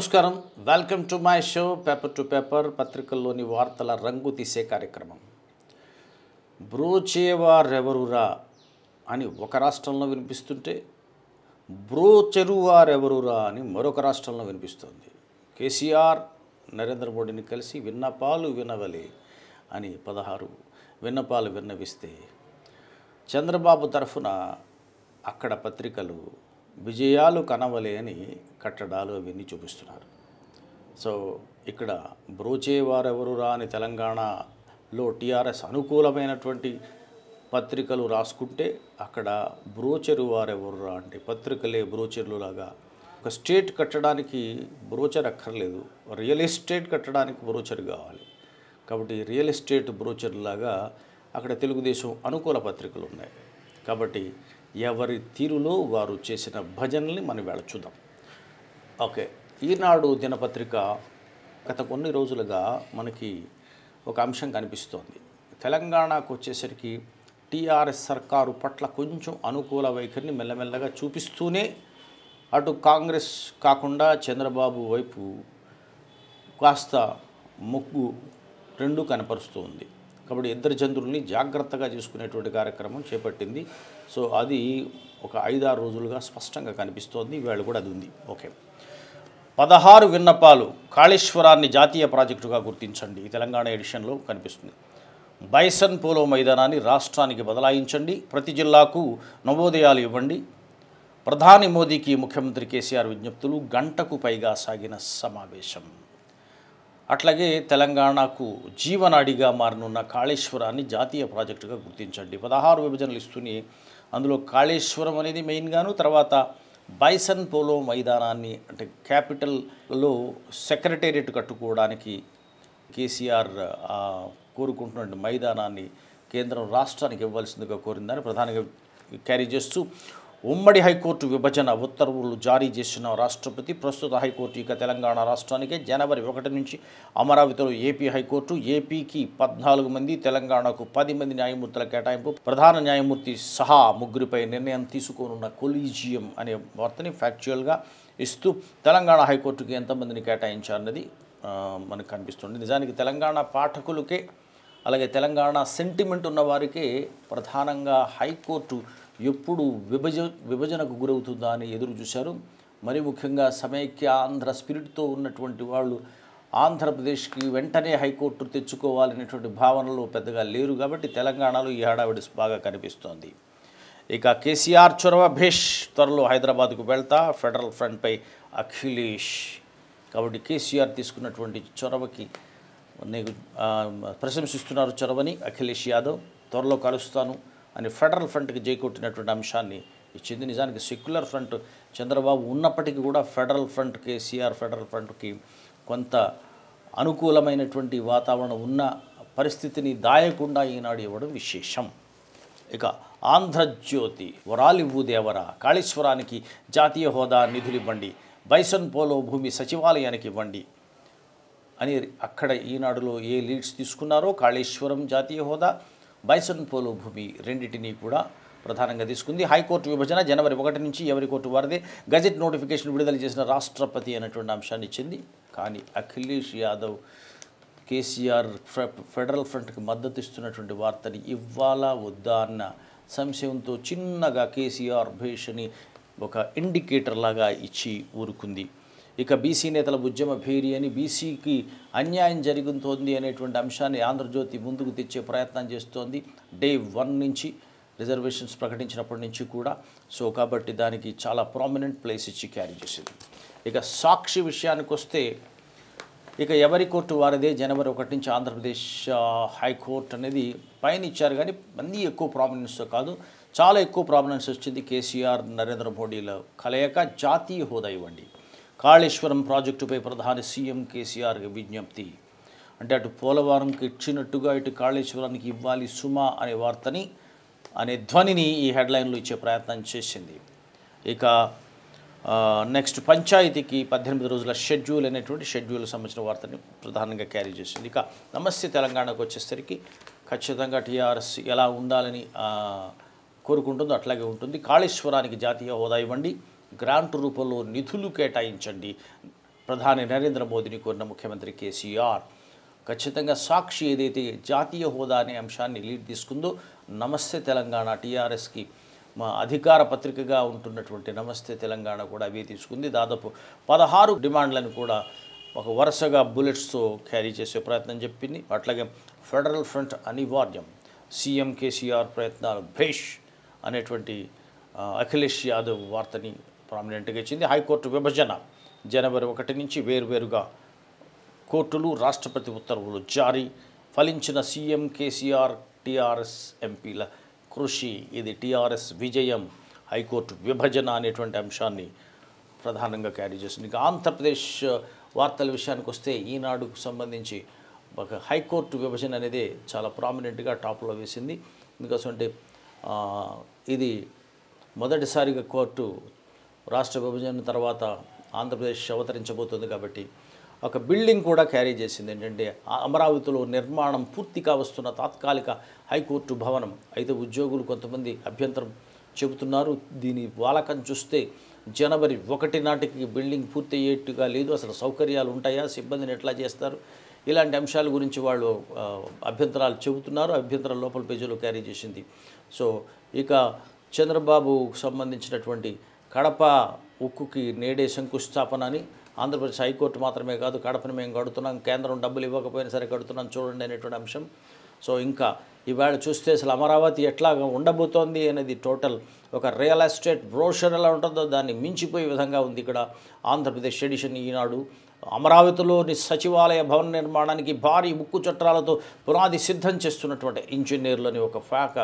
నమస్కారం. Welcome to my show paper to paper పత్రికల్లోని వార్తల రంగు తీసే కార్యక్రమం. బ్రోచేవారెవరురా అని ఒక రాష్ట్రంలో వినిపిస్తుంటే బ్రోచెరువారెవరురా అని మరొక రాష్ట్రంలో వినిపిస్తుంది. కేసీఆర్ నరేంద్ర మోడీని కలిసి విన్నపాలు వినవలే అని పదహారు విన్నపాలు విన్నవిస్తే చంద్రబాబు తరఫున అక్కడ పత్రికలు విజయాలు కనవలే అని కట్టడాలు అవన్నీ చూపిస్తున్నారు. సో ఇక్కడ బ్రోచేవారెవరు అని తెలంగాణలో టీఆర్ఎస్ అనుకూలమైనటువంటి పత్రికలు రాసుకుంటే అక్కడ బ్రోచరు వారెవరురా అంటే పత్రికలే బ్రోచర్లులాగా. ఒక స్టేట్ కట్టడానికి బ్రోచర్ అక్కర్లేదు. రియల్ ఎస్టేట్ కట్టడానికి బ్రోచర్ కావాలి. కాబట్టి రియల్ ఎస్టేట్ బ్రోచర్ లాగా అక్కడ తెలుగుదేశం అనుకూల పత్రికలు ఉన్నాయి కాబట్టి ఎవరి తీరులో వారు చేసిన భజనల్ని మనం వేళ చూద్దాం. ఓకే ఈనాడు దినపత్రిక గత కొన్ని రోజులుగా మనకి ఒక అంశం కనిపిస్తోంది. తెలంగాణకు వచ్చేసరికి టీఆర్ఎస్ సర్కారు పట్ల కొంచెం అనుకూల వైఖరిని మెల్లమెల్లగా చూపిస్తూనే అటు కాంగ్రెస్ కాకుండా చంద్రబాబు వైపు కాస్త మొగ్గు రెండు కనపరుస్తూ ఉంది కాబట్టి ఇద్దరు చంద్రుల్ని జాగ్రత్తగా చూసుకునేటువంటి కార్యక్రమం చేపట్టింది. సో అది ఒక ఐదారు రోజులుగా స్పష్టంగా కనిపిస్తోంది. వీళ్ళు కూడా అది ఉంది. ఓకే. పదహారు విన్నపాలు కాళేశ్వరాన్ని జాతీయ ప్రాజెక్టుగా గుర్తించండి. తెలంగాణ ఎడిషన్లో కనిపిస్తుంది. బైసన్ పోలో మైదానాన్ని రాష్ట్రానికి బదలాయించండి. ప్రతి జిల్లాకు నవోదయాలు ఇవ్వండి. ప్రధాని మోదీకి ముఖ్యమంత్రి కేసీఆర్ విజ్ఞప్తులు. గంటకు పైగా సాగిన సమావేశం. అట్లాగే తెలంగాణకు జీవనాడిగా మారనున్న కాళేశ్వరాన్ని జాతీయ ప్రాజెక్టుగా గుర్తించండి. పదహారు విభజనలు ఇస్తూనే అందులో కాళేశ్వరం అనేది మెయిన్గాను తర్వాత బైసన్ పోలో మైదానాన్ని అంటే క్యాపిటల్లో సెక్రటేరియట్ కట్టుకోవడానికి కేసీఆర్ కోరుకుంటున్నటువంటి కోరుకుంటున్న మైదానాన్ని కేంద్రం రాష్ట్రానికి ఇవ్వాల్సిందిగా కోరిందని ప్రధానంగా క్యారీ చేస్తూ ఉమ్మడి హైకోర్టు విభజన ఉత్తర్వులు జారీ చేసిన రాష్ట్రపతి ప్రస్తుత హైకోర్టు ఇక తెలంగాణ రాష్ట్రానికే. జనవరి ఒకటి నుంచి అమరావతిలో ఏపీ హైకోర్టు ఏపీకి పద్నాలుగు మంది తెలంగాణకు పది మంది న్యాయమూర్తుల కేటాయింపు ప్రధాన న్యాయమూర్తి సహా ముగ్గురిపై నిర్ణయం తీసుకోనున్న కొలీజియం అనే వార్తని ఫ్యాక్చువల్గా ఇస్తూ తెలంగాణ హైకోర్టుకి ఎంతమందిని కేటాయించారన్నది మనకు కనిపిస్తుంది. నిజానికి తెలంగాణ పాఠకులకే అలాగే తెలంగాణ సెంటిమెంట్ ఉన్న వారికే ప్రధానంగా హైకోర్టు ఎప్పుడు విభజ విభజనకు గురవుతుందా అని ఎదురు చూశారు. మరి ముఖ్యంగా సమైక్య ఆంధ్ర స్పిరిట్తో ఉన్నటువంటి వాళ్ళు ఆంధ్రప్రదేశ్కి వెంటనే హైకోర్టు తెచ్చుకోవాలనేటువంటి భావనలో పెద్దగా లేరు కాబట్టి తెలంగాణలో ఈ హడావిడి బాగా కనిపిస్తోంది. ఇక కేసీఆర్ చొరవ భేష్ త్వరలో హైదరాబాద్కు వెళ్తా ఫెడరల్ ఫ్రంట్పై అఖిలేష్. కాబట్టి కేసీఆర్ తీసుకున్నటువంటి చొరవకి నీకు ప్రశంసిస్తున్నారు చొరవని అఖిలేష్ యాదవ్. త్వరలో కలుస్తాను. అని ఫెడరల్ ఫ్రంట్కి జైకొట్టినటువంటి అంశాన్ని ఇచ్చింది. నిజానికి సెక్యులర్ ఫ్రంట్ చంద్రబాబు ఉన్నప్పటికీ కూడా ఫెడరల్ ఫ్రంట్ కేసీఆర్ ఫెడరల్ ఫ్రంట్కి కొంత అనుకూలమైనటువంటి వాతావరణం ఉన్న పరిస్థితిని దాయకుండా ఈనాడు ఇవ్వడం విశేషం. ఇక ఆంధ్రజ్యోతి వరాలివ్వు దేవరా కాళేశ్వరానికి జాతీయ హోదా నిధులు ఇవ్వండి బైసన్ పోలో భూమి సచివాలయానికి ఇవ్వండి అని అక్కడ ఈనాడులో ఏ లీడ్స్ తీసుకున్నారో కాళేశ్వరం జాతీయ హోదా బైసన్ పోలో భూమి రెండింటినీ కూడా ప్రధానంగా తీసుకుంది. హైకోర్టు విభజన జనవరి ఒకటి నుంచి ఎవరి కోర్టు వారిదే. గజెట్ నోటిఫికేషన్ విడుదల చేసిన రాష్ట్రపతి అనేటువంటి అంశాన్ని ఇచ్చింది. కానీ అఖిలేష్ యాదవ్ కేసీఆర్ ఫెడరల్ ఫ్రంట్కి మద్దతు ఇస్తున్నటువంటి వార్తని ఇవ్వాలా వద్దా అన్న సంశయంతో చిన్నగా కేసీఆర్ భేషని ఒక ఇండికేటర్ లాగా ఇచ్చి ఊరుకుంది. ఇక బీసీ నేతల ఉద్యమ భేరి అని బీసీకి అన్యాయం జరుగుతోంది అనేటువంటి అంశాన్ని ఆంధ్రజ్యోతి ముందుకు తెచ్చే ప్రయత్నం చేస్తోంది. డే వన్ నుంచి రిజర్వేషన్స్ ప్రకటించినప్పటి నుంచి కూడా. సో కాబట్టి దానికి చాలా ప్రామినెంట్ ప్లేస్ ఇచ్చి క్యారీ చేసింది. ఇక సాక్షి విషయానికి వస్తే ఇక ఎవరి కోర్టు వారిదే జనవరి ఒకటి నుంచి ఆంధ్రప్రదేశ్ హైకోర్టు అనేది పైన ఇచ్చారు కానీ అన్నీ ఎక్కువ ప్రామినెన్స్తో కాదు. చాలా ఎక్కువ ప్రామినెన్స్ వచ్చింది కేసీఆర్ నరేంద్ర మోడీల కలయిక జాతీయ హోదా ఇవ్వండి. కాళేశ్వరం ప్రాజెక్టుపై ప్రధాని సీఎం కేసీఆర్ విజ్ఞప్తి. అంటే అటు పోలవరంకి ఇచ్చినట్టుగా ఇటు కాళేశ్వరానికి ఇవ్వాలి సుమా అనే వార్తని అనే ధ్వనిని ఈ హెడ్లైన్లో ఇచ్చే ప్రయత్నం చేసింది. ఇక నెక్స్ట్ పంచాయతీకి పద్దెనిమిది రోజుల షెడ్యూల్ అనేటువంటి షెడ్యూల్ సంబంధించిన వార్తని ప్రధానంగా క్యారీ చేసింది. ఇక నమస్తే తెలంగాణకు వచ్చేసరికి ఖచ్చితంగా టీఆర్ఎస్ ఎలా ఉండాలని కోరుకుంటుందో అట్లాగే ఉంటుంది. కాళేశ్వరానికి జాతీయ హోదా ఇవ్వండి. గ్రాంట్ రూపంలో నిధులు కేటాయించండి. ప్రధాని నరేంద్ర మోదీని కోరిన ముఖ్యమంత్రి కేసీఆర్. ఖచ్చితంగా సాక్షి ఏదైతే జాతీయ హోదా అనే అంశాన్ని లీడ్ తీసుకుందో నమస్తే తెలంగాణ టీఆర్ఎస్కి. మా అధికార పత్రికగా ఉంటున్నటువంటి నమస్తే తెలంగాణ కూడా అవే తీసుకుంది. దాదాపు పదహారు డిమాండ్లను కూడా ఒక వరుసగా బుల్లెట్స్తో క్యారీ చేసే ప్రయత్నం చెప్పింది. అట్లాగే ఫెడరల్ ఫ్రంట్ అనివార్యం. సీఎం కేసీఆర్ ప్రయత్నాలు భేష్ అనేటువంటి అఖిలేష్ యాదవ్ వార్తని ప్రామినెంట్గా ఇచ్చింది హైకోర్టు విభజన. జనవరి ఒకటి నుంచి వేరువేరుగా కోర్టులు రాష్ట్రపతి ఉత్తర్వులు జారీ. ఫలించిన సీఎం కేసీఆర్ టీఆర్ఎస్ ఎంపీల కృషి. ఇది టీఆర్ఎస్ విజయం. హైకోర్టు విభజన అనేటువంటి అంశాన్ని ప్రధానంగా క్యారీ చేస్తుంది. ఇక ఆంధ్రప్రదేశ్ వార్తల విషయానికి వస్తే ఈనాడుకు సంబంధించి ఒక హైకోర్టు విభజన అనేది చాలా ప్రామినెంట్గా టాప్లో వేసింది. ఎందుకంటే అంటే ఇది మొదటిసారిగా కోర్టు రాష్ట్ర విభజన తర్వాత ఆంధ్రప్రదేశ్ అవతరించబోతుంది కాబట్టి ఒక బిల్డింగ్ కూడా క్యారీ చేసింది. ఏంటంటే అమరావతిలో నిర్మాణం పూర్తిగా వస్తున్న తాత్కాలిక హైకోర్టు భవనం. అయితే ఉద్యోగులు కొంతమంది అభ్యంతరం చెబుతున్నారు. దీని వాలకం చూస్తే జనవరి ఒకటి నాటికి బిల్డింగ్ పూర్తి అయ్యేట్టుగా లేదు. అసలు సౌకర్యాలు ఉంటాయా? సిబ్బందిని ఎట్లా చేస్తారు? ఇలాంటి అంశాల గురించి వాళ్ళు అభ్యంతరాలు చెబుతున్నారు. అభ్యంతరం లోపల పేజీలో క్యారీ చేసింది. సో ఇక చంద్రబాబుకు సంబంధించినటువంటి కడప ఉక్కుకి నేడే శంకుస్థాపన అని ఆంధ్రప్రదేశ్ హైకోర్టు మాత్రమే కాదు కడపని మేము కడుతున్నాం కేంద్రం డబ్బులు ఇవ్వకపోయినా సరే కడుతున్నాం చూడండి అనేటువంటి అంశం. సో ఇంకా ఈవేళ చూస్తే అసలు అమరావతి ఎట్లాగా ఉండబోతోంది అనేది టోటల్ ఒక రియల్ ఎస్టేట్ బ్రోషర్ ఎలా ఉంటుందో దాన్ని మించిపోయే విధంగా ఉంది ఇక్కడ ఆంధ్రప్రదేశ్ ఎడిషన్ ఈనాడు. అమరావతిలోని సచివాలయ భవన నిర్మాణానికి భారీ ముక్కు చట్రాలతో పునాది సిద్ధం చేస్తున్నటువంటి ఇంజనీర్లని ఒక ఫ్యాక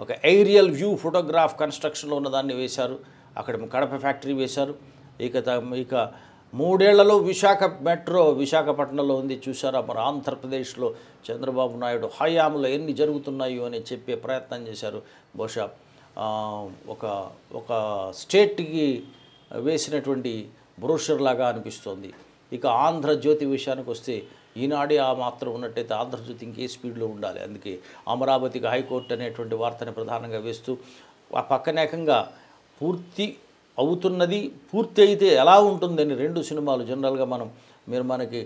ఒక ఏరియల్ వ్యూ ఫోటోగ్రాఫ్ కన్స్ట్రక్షన్లో ఉన్న దాన్ని వేశారు. అక్కడ కడప ఫ్యాక్టరీ వేశారు. ఇక త- ఇక మూడేళ్ళలో విశాఖ మెట్రో విశాఖపట్నంలో ఉంది. చూసారా మరి ఆంధ్రప్రదేశ్లో చంద్రబాబు నాయుడు హయాంలో ఎన్ని జరుగుతున్నాయో అని చెప్పే ప్రయత్నం చేశారు. బహుశా ఒక ఒక స్టేట్కి వేసినటువంటి బ్రోషర్ లాగా అనిపిస్తోంది. ఇక ఆంధ్రజ్యోతి విషయానికి వస్తే ఈనాడే ఆ మాత్రం ఉన్నట్టయితే ఆంధ్రజ్యోతి ఇంకే స్పీడ్లో ఉండాలి. అందుకే అమరావతికి హైకోర్టు అనేటువంటి వార్తని ప్రధానంగా వేస్తూ ఆ పక్కనేకంగా పూర్తి అవుతున్నది పూర్తి అయితే ఎలా ఉంటుందని రెండు సినిమాలు జనరల్గా మనం మీరు మనకి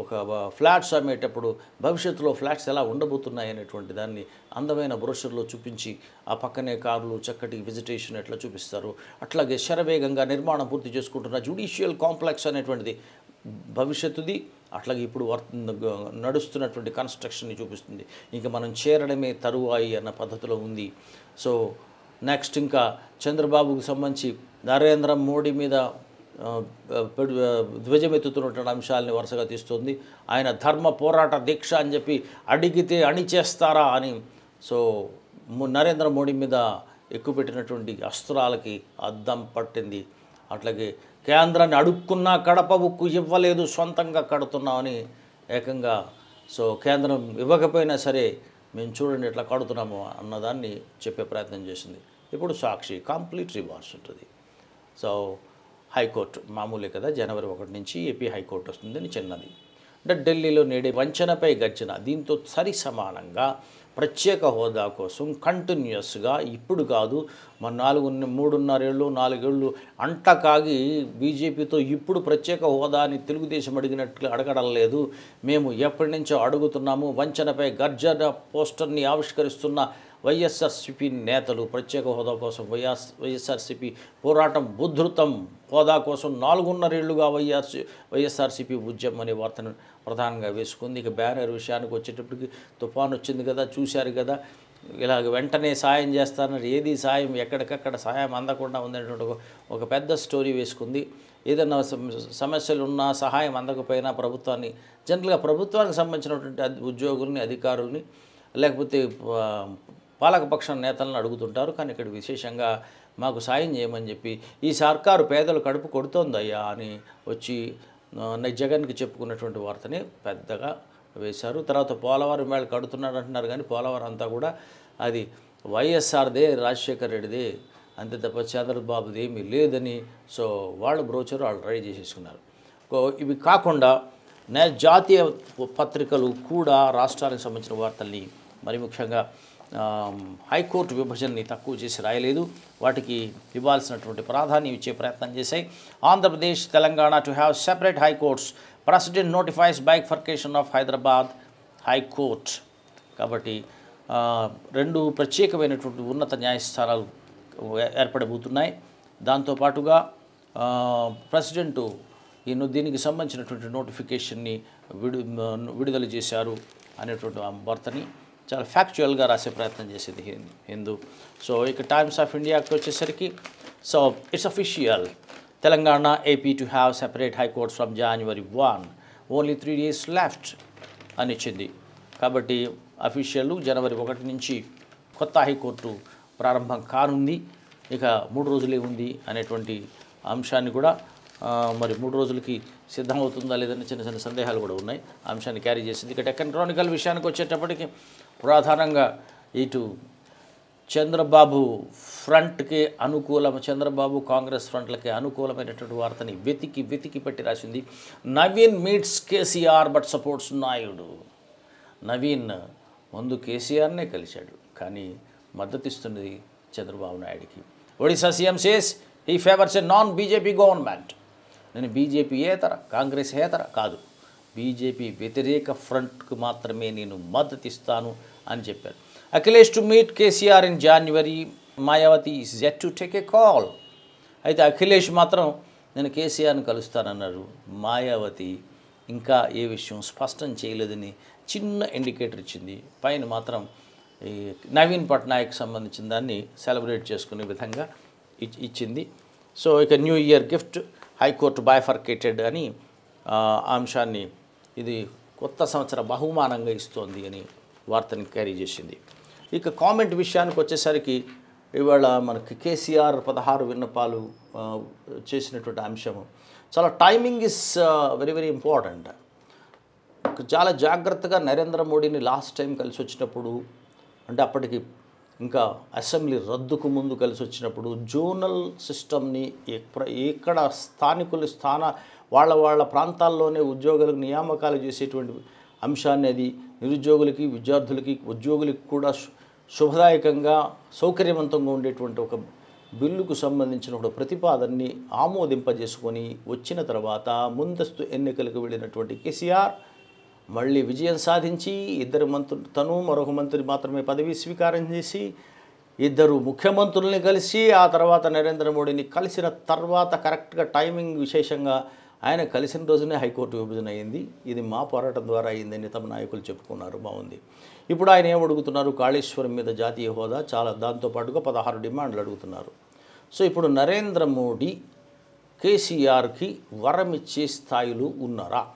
ఒక ఫ్లాట్స్ అమ్మేటప్పుడు భవిష్యత్తులో ఫ్లాట్స్ ఎలా ఉండబోతున్నాయి అనేటువంటి దాన్ని అందమైన బ్రోషర్లో చూపించి ఆ పక్కనే కార్లు చక్కటి విజిటేషన్ ఎట్లా చూపిస్తారు అట్లాగే శరవేగంగా నిర్మాణం పూర్తి చేసుకుంటున్న జ్యుడిషియల్ కాంప్లెక్స్ అనేటువంటిది భవిష్యత్తుది అట్లాగే ఇప్పుడు నడుస్తున్నటువంటి కన్స్ట్రక్షన్ని చూపిస్తుంది. ఇంకా మనం చేరడమే తరువాయి అన్న పద్ధతిలో ఉంది. సో నెక్స్ట్ ఇంకా చంద్రబాబుకు సంబంధించి నరేంద్ర మోడీ మీద ధ్వజమెత్తుతున్నటువంటి అంశాలని వరుసగా తీస్తుంది. ఆయన ధర్మ పోరాట దీక్ష అని చెప్పి అడిగితే అణిచేస్తారా అని. సో నరేంద్ర మోడీ మీద ఎక్కుపెట్టినటువంటి అస్త్రాలకి అద్దం పట్టింది. అట్లాగే కేంద్రాన్ని అడుక్కున్నా కడప ఉక్కు ఇవ్వలేదు సొంతంగా కడుతున్నామని ఏకంగా సో కేంద్రం ఇవ్వకపోయినా సరే మేము చూడండి ఎట్లా కడుతున్నాము అన్నదాన్ని చెప్పే ప్రయత్నం చేసింది. ఇప్పుడు సాక్షి కంప్లీట్ రివార్స్ ఉంటుంది. సో హైకోర్టు మామూలే కదా జనవరి ఒకటి నుంచి ఏపీ హైకోర్టు వస్తుందని చిన్నది. అంటే ఢిల్లీలో నేడే వంచనపై గర్జన దీంతో సరి సమానంగా ప్రత్యేక హోదా కోసం కంటిన్యూస్గా ఇప్పుడు కాదు మన నాలుగు మూడున్నరేళ్ళు నాలుగేళ్ళు అంట కాగి బీజేపీతో ఇప్పుడు ప్రత్యేక హోదా అని తెలుగుదేశం అడిగినట్లు అడగడం లేదు. మేము ఎప్పటి నుంచో అడుగుతున్నాము వంచనపై గర్జన పోస్టర్ని ఆవిష్కరిస్తున్న వైఎస్ఆర్సిపి నేతలు ప్రత్యేక హోదా కోసం వైఎస్ వైఎస్ఆర్సిపి పోరాటం ఉద్ధృతం హోదా కోసం నాలుగున్నరేళ్ళుగా వైఎస్ వైఎస్ఆర్సిపి ఉద్యమం అనే వార్తను ప్రధానంగా వేసుకుంది. ఇక బ్యానర్ విషయానికి వచ్చేటప్పటికి తుఫాన్ వచ్చింది కదా చూశారు కదా. ఇలాగ వెంటనే సాయం చేస్తారన్నారు ఏది సాయం ఎక్కడికక్కడ సాయం అందకుండా ఉందనేటువంటి ఒక- ఒక పెద్ద స్టోరీ వేసుకుంది. ఏదైనా సమస్యలు ఉన్నా సహాయం అందకపోయినా ప్రభుత్వాన్ని జనరల్గా ప్రభుత్వానికి సంబంధించినటువంటి ఉద్యోగుల్ని అధికారుల్ని లేకపోతే పాలకపక్షం నేతలను అడుగుతుంటారు కానీ ఇక్కడ విశేషంగా మాకు సాయం చేయమని చెప్పి ఈ సర్కారు పేదలు కడుపు కొడుతోందయ్యా అని వచ్చి జగన్కి చెప్పుకున్నటువంటి వార్తని పెద్దగా వేశారు. తర్వాత పోలవరం వేళ కడుతున్నాడు అంటున్నారు కానీ పోలవరం అంతా కూడా అది వైఎస్ఆర్దే రాజశేఖర్ రెడ్డిదే అంతే తప్ప చంద్రబాబుది ఏమీ లేదని సో వాళ్ళు బ్రోచర్ వాళ్ళు రెడీ చేసేసుకున్నారు. ఇవి కాకుండా నే జాతీయ పత్రికలు కూడా రాష్ట్రానికి సంబంధించిన వార్తల్ని మరి ముఖ్యంగా హైకోర్టు విభజనని తక్కువ చేసి రాయలేదు. వాటికి ఇవ్వాల్సినటువంటి ప్రాధాన్యం ఇచ్చే ప్రయత్నం చేశాయి. Andhra Pradesh Telangana to have separate high courts president notifies bifurcation of Hyderabad high court కాబట్టి రెండు ప్రత్యేకమైనటువంటి ఉన్నత న్యాయస్థానాలు ఏ- ఏర్పడబోతున్నాయి దాంతోపాటుగా ప్రెసిడెంటు ఈ దీనికి సంబంధించినటువంటి నోటిఫికేషన్ని విడు విడుదల చేశారు అనేటువంటి వార్తని చాలా ఫ్యాక్చువల్గా రాసే ప్రయత్నం చేసేది హిందూ. సో ఇక టైమ్స్ ఆఫ్ ఇండియాకి వచ్చేసరికి so it's official Telangana AP to have separate high courts from January one only three days left అని ఇచ్చింది. కాబట్టి అఫీషియల్ జనవరి ఒకటి నుంచి కొత్త హైకోర్టు ప్రారంభం కానుంది. ఇక మూడు రోజులే ఉంది అనేటువంటి అంశాన్ని కూడా మరి మూడు రోజులకి సిద్ధమవుతుందా లేదని చిన్న చిన్న సందేహాలు కూడా ఉన్నాయి. అంశాన్ని క్యారీ చేసింది. ఇక టెక్కన్ క్రానికల్ విషయానికి వచ్చేటప్పటికి ప్రధానంగా ఇటు చంద్రబాబు ఫ్రంట్కి అనుకూలం చంద్రబాబు కాంగ్రెస్ ఫ్రంట్లకి అనుకూలమైనటువంటి వార్తని వెతికి వెతికి పెట్టి రాసింది Naveen meets KCR but supports Naidu. Naveen ముందు కేసీఆర్నే కలిశాడు కానీ మద్దతిస్తున్నది చంద్రబాబు నాయుడికి. Odisha CM says he favours a non BJP government నేను బీజేపీ ఏతర కాంగ్రెస్ ఏతర కాదు. బీజేపీ వ్యతిరేక ఫ్రంట్కు మాత్రమే నేను మద్దతిస్తాను అని చెప్పారు Akhilesh to meet KCR in January Mayawati is yet to take a call అయితే అఖిలేష్ మాత్రం నేను కేసీఆర్ని కలుస్తానన్నారు. మాయావతి ఇంకా ఏ విషయం స్పష్టం చేయలేదని చిన్న ఇండికేటర్ ఇచ్చింది. పైన మాత్రం ఈ నవీన్ పట్నాయక్ సంబంధించిన దాన్ని సెలబ్రేట్ చేసుకునే విధంగా ఇచ్- ఇచ్చింది. సో ఇక new year gift high court bifurcated అని అంశాన్ని ఇది కొత్త సంవత్సర బహుమానంగా ఇస్తోంది అని వార్తని క్యారీ చేసింది. ఇక కామెంట్ విషయానికి వచ్చేసరికి ఇవాళ మనకి కేసీఆర్ పదహారు విన్నపాలు చేసినటువంటి అంశము. చాలా timing is very very important చాలా జాగ్రత్తగా నరేంద్ర మోడీని లాస్ట్ టైం కలిసి వచ్చినప్పుడు అంటే అప్పటికి ఇంకా అసెంబ్లీ రద్దుకు ముందు కలిసి వచ్చినప్పుడు జోనల్ సిస్టమ్ని ఎక్కడ ఎక్కడ స్థానికుల స్థాన వాళ్ళ వాళ్ళ ప్రాంతాల్లోనే ఉద్యోగులకు నియామకాలు చేసేటువంటి అంశాన్ని అది నిరుద్యోగులకి విద్యార్థులకి ఉద్యోగులకి కూడా శుభదాయకంగా సౌకర్యవంతంగా ఉండేటువంటి ఒక బిల్లుకు సంబంధించిన ఒక ప్రతిపాదనని ఆమోదింపజేసుకొని వచ్చిన తర్వాత ముందస్తు ఎన్నికలకు వెళ్ళినటువంటి కేసీఆర్ మళ్ళీ విజయం సాధించి ఇద్దరు మంత్రులు తను మరొక మంత్రి మాత్రమే పదవి స్వీకారం చేసి ఇద్దరు ముఖ్యమంత్రుల్ని కలిసి ఆ తర్వాత నరేంద్ర మోడీని కలిసిన తర్వాత కరెక్ట్గా టైమింగ్ విశేషంగా ఆయన కలిసిన రోజునే హైకోర్టు విభజన అయింది. ఇది మా పోరాటం ద్వారా అయిందని తమ నాయకులు చెప్పుకున్నారు. బాగుంది. ఇప్పుడు ఆయన ఏం అడుగుతున్నారు? కాళేశ్వరం మీద జాతీయ హోదా చాలా దాంతోపాటుగా పదహారు డిమాండ్లు అడుగుతున్నారు. సో ఇప్పుడు నరేంద్ర మోడీ కేసీఆర్కి వరమిచ్చే స్థాయిలో ఉన్నారా?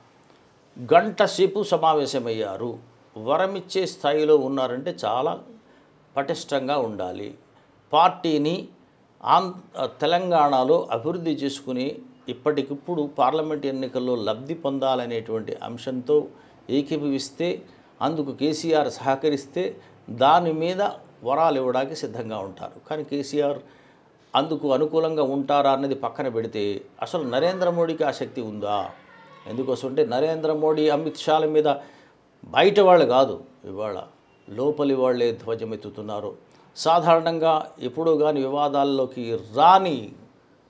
గంట సేపు సమావేశమయ్యారు. వరమిచ్చే స్థాయిలో ఉన్నారంటే చాలా పటిష్టంగా ఉండాలి. పార్టీని ఆం తెలంగాణలో అభివృద్ధి చేసుకుని ఇప్పటికిప్పుడు పార్లమెంట్ ఎన్నికల్లో లబ్ధి పొందాలనేటువంటి అంశంతో ఏకీభవిస్తే అందుకు కేసీఆర్ సహకరిస్తే దాని మీద వరాలు ఇవ్వడానికి సిద్ధంగా ఉంటారు. కానీ కేసీఆర్ అందుకు అనుకూలంగా ఉంటారా అన్నది పక్కన పెడితే అసలు నరేంద్ర మోడీకి ఆ శక్తి ఉందా? ఎందుకోసం అంటే నరేంద్ర మోడీ అమిత్ షాల మీద బయట వాళ్ళు కాదు. ఇవాళ లోపలి వాళ్ళే ధ్వజమెత్తుతున్నారు. సాధారణంగా ఎప్పుడూ కానీ వివాదాల్లోకి రాని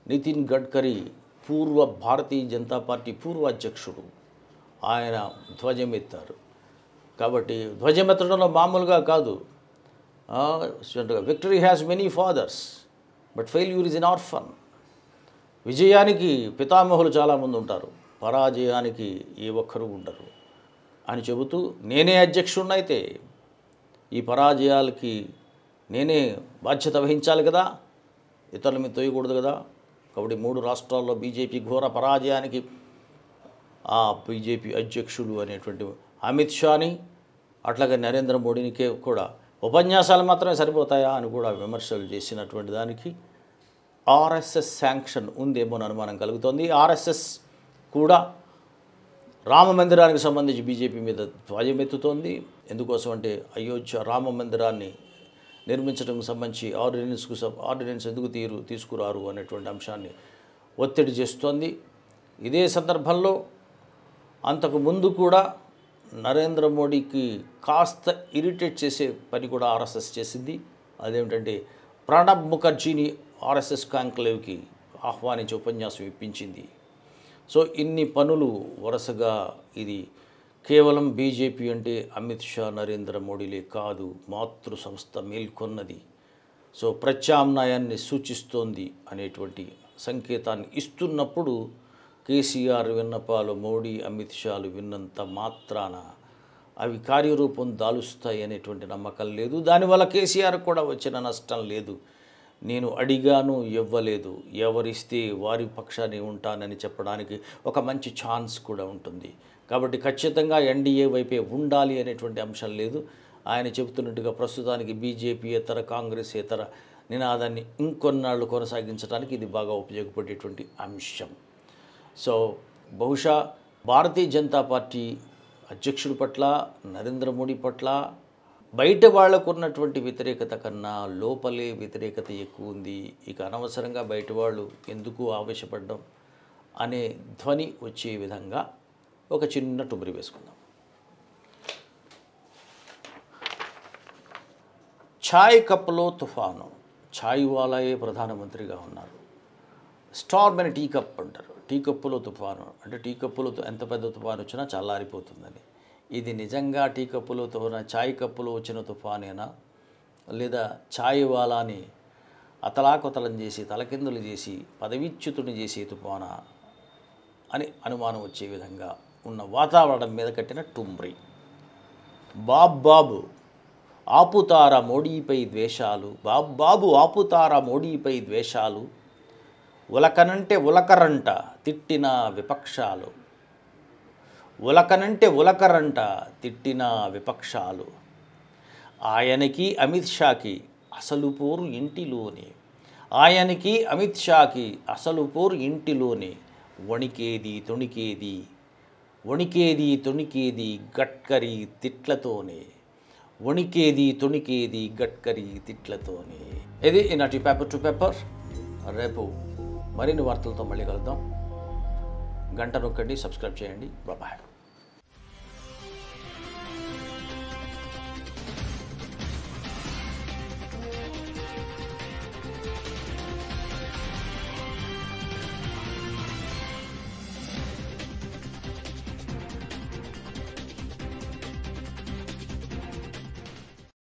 నితిన్ గడ్కరీ పూర్వ భారతీయ జనతా పార్టీ పూర్వ అధ్యక్షుడు ఆయన ధ్వజమెత్తారు. కాబట్టి ధ్వజమెత్తడంలో మామూలుగా కాదు. Victory has many fathers but failure is an orphan విజయానికి పితామహులు చాలామంది ఉంటారు. పరాజయానికి ఏ ఒక్కరూ ఉండరు. అని చెబుతూ నేనే అధ్యక్షుడినైతే ఈ పరాజయాలకి నేనే బాధ్యత వహించాలి కదా. ఇతరుల మీద తోయకూడదు కదా. కాబట్టి మూడు రాష్ట్రాల్లో బీజేపీ ఘోర పరాజయానికి ఆ బీజేపీ అధ్యక్షుడు అనేటువంటి అమిత్ షాని అట్లాగే నరేంద్ర మోడీనికే కూడా ఉపన్యాసాలు మాత్రమే సరిపోతాయా అని కూడా విమర్శలు చేసినటువంటి దానికి ఆర్ఎస్ఎస్ శాంక్షన్ ఉందేమో అనుమానం కలుగుతోంది. ఆర్ఎస్ఎస్ కూడా రామ మందిరానికి సంబంధించి బీజేపీ మీద ధ్వజమెత్తుతోంది. ఎందుకోసం అంటే అయోధ్య రామ మందిరాన్ని నిర్మించడం సంబంధించి ఆర్డినెన్స్కు ఆర్డినెన్స్ ఎందుకు తీరు తీసుకురారు అనేటువంటి అంశాన్ని ఒత్తిడి చేస్తోంది. ఇదే సందర్భంలో అంతకు ముందు కూడా నరేంద్ర మోడీకి కాస్త ఇరిటేట్ చేసే పని కూడా ఆర్ఎస్ఎస్ చేసింది. అదేమిటంటే ప్రణబ్ ముఖర్జీని ఆర్ఎస్ఎస్ కాంక్లేవ్కి ఆహ్వానించి ఉపన్యాసం ఇప్పించింది. సో ఇన్ని పనులు వరుసగా ఇది కేవలం బీజేపీ అంటే అమిత్ షా నరేంద్ర మోడీలే కాదు మాతృ సంస్థ మేల్కొన్నది. సో ప్రత్యామ్నాయాన్ని సూచిస్తోంది అనేటువంటి సంకేతాన్ని ఇస్తున్నప్పుడు కేసీఆర్ విన్నపాలు మోడీ అమిత్ షాలు విన్నంత మాత్రాన అవి కార్యరూపం దాలుస్తాయి అనేటువంటి నమ్మకం లేదు. దానివల్ల కేసీఆర్ కూడా వచ్చిన నష్టం లేదు. నేను అడిగాను ఇవ్వలేదు. ఎవరిస్తే వారి పక్షాన్ని ఉంటానని చెప్పడానికి ఒక మంచి ఛాన్స్ కూడా ఉంటుంది. కాబట్టి ఖచ్చితంగా ఎన్డీఏ వైపే ఉండాలి అనేటువంటి అంశం లేదు. ఆయన చెబుతున్నట్టుగా ప్రస్తుతానికి బీజేపీ ఇతర కాంగ్రెస్ ఇతర నినాదాన్ని ఇంకొన్నాళ్ళు కొనసాగించడానికి ఇది బాగా ఉపయోగపడేటువంటి అంశం. సో బహుశా భారతీయ జనతా పార్టీ అధ్యక్షుడి పట్ల నరేంద్ర మోడీ పట్ల బయట వాళ్ళకు ఉన్నటువంటి వ్యతిరేకత కన్నా లోపలే వ్యతిరేకత ఎక్కువ ఉంది. ఇక అనవసరంగా బయట వాళ్ళు ఎందుకు ఆవేశపడ్డం అనే ధ్వని వచ్చే విధంగా ఒక చిన్న టుబరి వేసుకుందాం. ఛాయ్ కప్లో తుఫాను. ఛాయ్ వాలాయే ప్రధానమంత్రిగా ఉన్నారు. స్టార్మ్ అని టీ కప్ అంటారు. టీ కప్పులో తుఫాను. అంటే టీ కప్పులో ఎంత పెద్ద తుఫాను వచ్చినా చల్లారిపోతుందని. ఇది నిజంగా టీ కప్పులో తుఫాను ఛాయ్ కప్పులో వచ్చిన తుఫానేనా? లేదా ఛాయ్ వాలాని అతలాకుతలం చేసి తలకిందులు చేసి పదవిచ్యుతుని చేసే తుఫానా? అని అనుమానం వచ్చే విధంగా ఉన్న వాతావరణం మీద కట్టిన టుంబ్రి బాబ్ బాబు ఆపుతార మోడీపై ద్వేషాలు? బాబ్ బాబు ఆపుతార మోడీపై ద్వేషాలు? ఉలకనంటే ఉలకరంట తిట్టిన విపక్షాలు. ఉలకనంటే ఉలకరంట తిట్టిన విపక్షాలు. ఆయనకి అమిత్ షాకి అసలు పోరు ఇంటిలోనే. ఆయనకి అమిత్ షాకి అసలు పోరు ఇంటిలోనే. వణికేది తొణికేది వణికేది తొణికేది గడ్కరీ తిట్లతోనే. వణికేది తొణికేది గడ్కరీ తిట్లతోనే. ఇది ఈనాటి పేపర్ టు పేపర్. రేపు మరిన్ని వార్తలతో మళ్ళీ కలుద్దాం. గంట నొక్కండి సబ్స్క్రైబ్ చేయండి. బాబాయ్